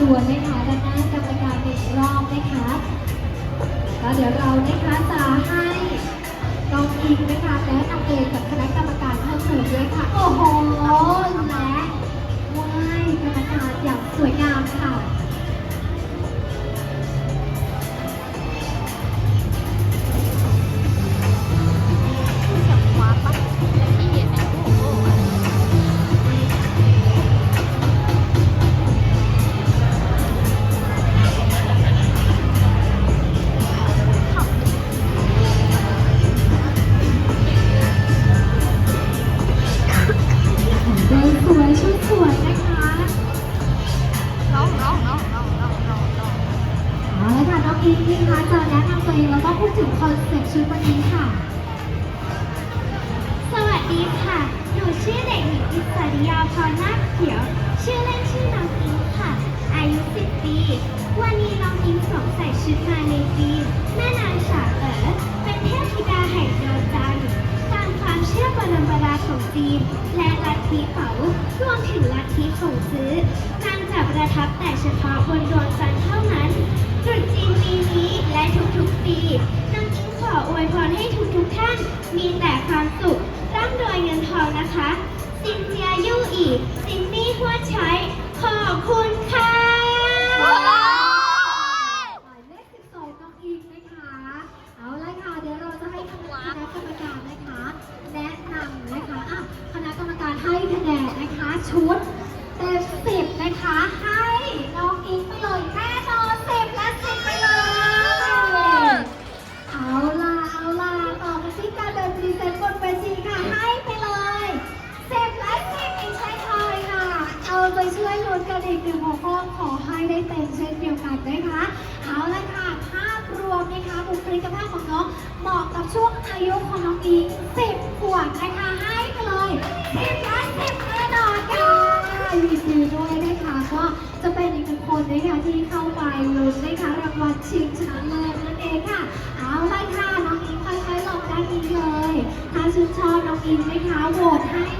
ตัวนนะคะด้านหน้ากรรมการอีกรอบนะคะแล้วเดี๋ยวเรานะคะจะให้กองทีงนะคะและนักเองกับคณะกรรม อาละค่ะน้องอิงนะคะจะแนะนำตัวเองแล้วก็พูดถึงคอนเซ็ปต์ชุดวันนี้ค่ะ สวัสดีค่ะ หนูชื่อเด็กหญิงอิสริยาพรนาคเขียว ชื่อเล่นชื่อน้อง น มีแต่ความสุข ร่ำรวยเงินทองนะคะสินเจียยู่อีสินนี่หัวใช้ ขอบคุณค่ะหมายเลข12น้องอิงนะคะ เอาละค่ะ เดี๋ยวเราจะให้คณะกรรมการนะคะ แนะนำนะคะอะคณะกรรมการให้คะแนนนะคะ ชุดเต็มสิบนะคะ อให้ได้เต็มเช่นเดียวกันนะคะเอาละค่ะภาพรวมนะคะบุคลิกภาพของน้องเหมาะกับช่วงอายุของน้องอิงสิบขวบนะคะให้ไปเลยสิบและสิบแน่นอนค่ะยินดีด้วยนะคะก็จะเป็นอีกหนึ่งคนนะคะที่เข้าไปลุ้นนะคะรางวัลชิงชนะเลิศนั่นเองค่ะเอาละค่ะน้องอิงค่อยๆลงด้านนี้เลยถ้าชื่นชอบน้องอิงนะคะโหวตให้